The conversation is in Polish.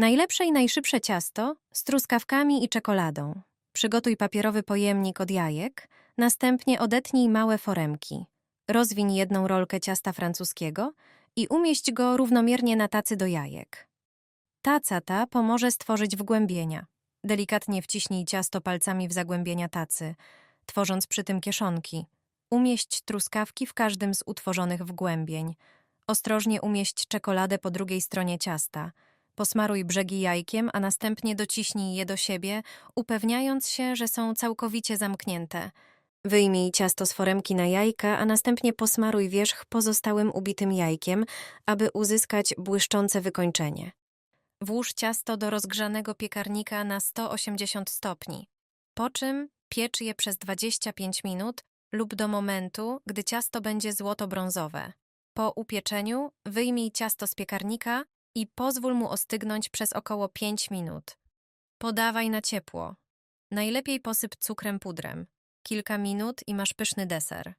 Najlepsze i najszybsze ciasto z truskawkami i czekoladą. Przygotuj papierowy pojemnik od jajek, następnie odetnij małe foremki. Rozwiń jedną rolkę ciasta francuskiego i umieść go równomiernie na tacy do jajek. Taca ta pomoże stworzyć wgłębienia. Delikatnie wciśnij ciasto palcami w zagłębienia tacy, tworząc przy tym kieszonki. Umieść truskawki w każdym z utworzonych wgłębień. Ostrożnie umieść czekoladę po drugiej stronie ciasta. Posmaruj brzegi jajkiem, a następnie dociśnij je do siebie, upewniając się, że są całkowicie zamknięte. Wyjmij ciasto z foremki na jajka, a następnie posmaruj wierzch pozostałym ubitym jajkiem, aby uzyskać błyszczące wykończenie. Włóż ciasto do rozgrzanego piekarnika na 180 stopni, po czym piecz je przez 25 minut lub do momentu, gdy ciasto będzie złoto-brązowe. Po upieczeniu wyjmij ciasto z piekarnika i pozwól mu ostygnąć przez około 5 minut. Podawaj na ciepło. Najlepiej posyp cukrem pudrem. Kilka minut i masz pyszny deser.